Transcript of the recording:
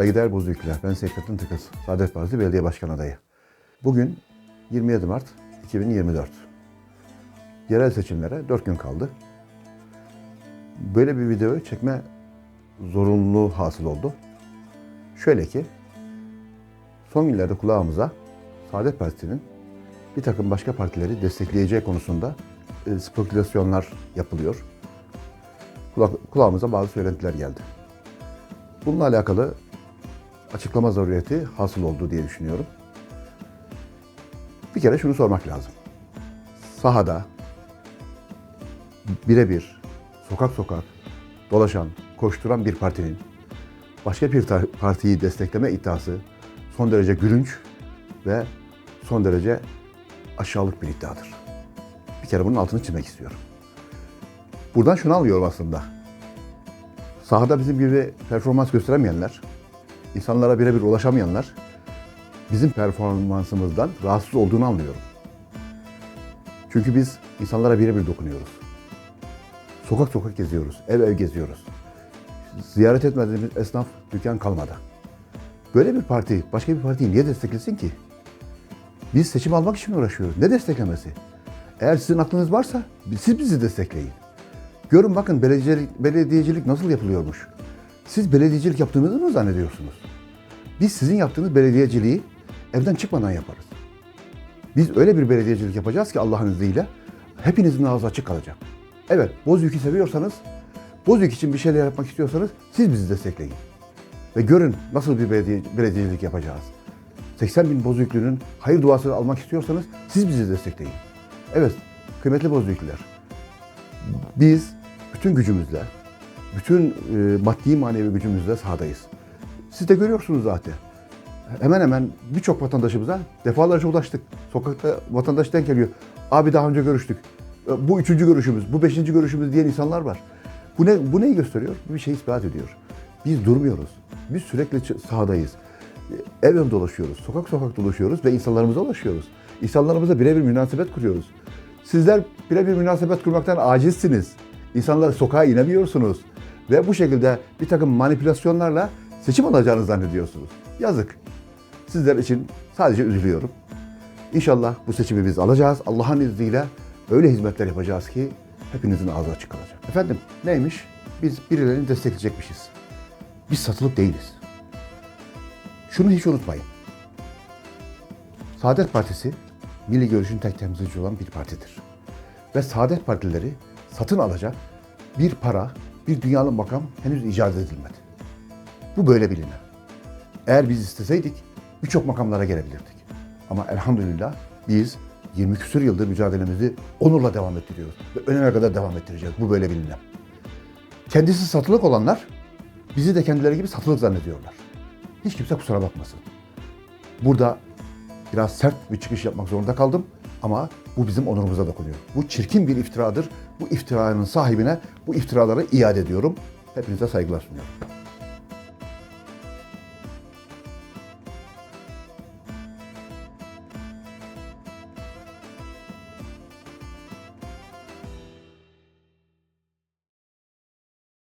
Saygıdeğer Bozüyükler, ben Seyfettin Tıkız, Saadet Partisi Belediye Başkan Adayı. Bugün 27 Mart 2024. Yerel seçimlere 4 gün kaldı. Böyle bir videoyu çekme zorunluluğu hasıl oldu. Şöyle ki, son günlerde kulağımıza Saadet Partisi'nin bir takım başka partileri destekleyeceği konusunda e, spekülasyonlar yapılıyor. Kulağımıza bazı söylentiler geldi. Bununla alakalı açıklama zaruriyeti hasıl oldu diye düşünüyorum. Bir kere şunu sormak lazım. Sahada birebir sokak sokak dolaşan, koşturan bir partinin başka bir partiyi destekleme iddiası son derece gülünç ve son derece aşağılık bir iddiadır. Bir kere bunun altını çizmek istiyorum. Buradan şunu anlıyorum aslında. Sahada bizim gibi performans gösteremeyenler, insanlara birebir ulaşamayanlar bizim performansımızdan rahatsız olduğunu anlıyorum. Çünkü biz insanlara birebir dokunuyoruz. Sokak sokak geziyoruz, ev ev geziyoruz. Ziyaret etmediğimiz esnaf dükkan kalmadı. Böyle bir parti, başka bir partiyi niye desteklesin ki? Biz seçim almak için uğraşıyoruz. Ne desteklemesi? Eğer sizin aklınız varsa siz bizi destekleyin. Görün bakın belediyecilik, belediyecilik nasıl yapılıyormuş. Siz belediyecilik yaptığınızı mı zannediyorsunuz? Biz sizin yaptığınız belediyeciliği evden çıkmadan yaparız. Biz öyle bir belediyecilik yapacağız ki Allah'ın izniyle hepinizin ağzı açık kalacak. Evet, Bozüyük'ü seviyorsanız, Bozüyük için bir şeyler yapmak istiyorsanız siz bizi destekleyin. Ve görün nasıl bir belediye, belediyecilik yapacağız. 80 bin Bozüyüklünün hayır duasını almak istiyorsanız siz bizi destekleyin. Evet, kıymetli Bozüyüklüler, biz bütün gücümüzle, bütün e, maddi manevi gücümüzle sahadayız. Siz de görüyorsunuz zaten. Hemen hemen birçok vatandaşımıza defalarca ulaştık. Sokakta vatandaş denk geliyor. Abi daha önce görüştük. E, Bu üçüncü görüşümüz, bu beşinci görüşümüz diyen insanlar var. Bu ne? Bu neyi gösteriyor? Bir şey ispat ediyor. Biz durmuyoruz. Biz sürekli sahadayız. E, Ev ev dolaşıyoruz, sokak sokak dolaşıyoruz ve insanlarımıza ulaşıyoruz. İnsanlarımıza birebir münasebet kuruyoruz. Sizler birebir münasebet kurmaktan acizsiniz. İnsanlar sokağa inemiyorsunuz. Ve bu şekilde bir takım manipülasyonlarla seçim alacağınızı zannediyorsunuz. Yazık. Sizler için sadece üzülüyorum. İnşallah bu seçimi biz alacağız. Allah'ın izniyle öyle hizmetler yapacağız ki hepinizin ağzı açık kalacak. Efendim neymiş? Biz birilerini destekleyecekmişiz. Biz satılık değiliz. Şunu hiç unutmayın. Saadet Partisi Milli Görüş'ün tek temsilcisi olan bir partidir. Ve Saadet Partileri satın alacak bir para, bir dünyalı makam henüz icat edilmedi. Bu böyle bilinen. Eğer biz isteseydik birçok makamlara gelebilirdik. Ama elhamdülillah biz 20 küsur yıldır mücadelemizi onurla devam ettiriyoruz. Ve önüne kadar devam ettireceğiz. Bu böyle bilinen. Kendisi satılık olanlar bizi de kendileri gibi satılık zannediyorlar. Hiç kimse kusura bakmasın. Burada biraz sert bir çıkış yapmak zorunda kaldım ama bu bizim onurumuza dokunuyor. Bu çirkin bir iftiradır. Bu iftiranın sahibine bu iftiraları iade ediyorum. Hepinize saygılar sunuyorum.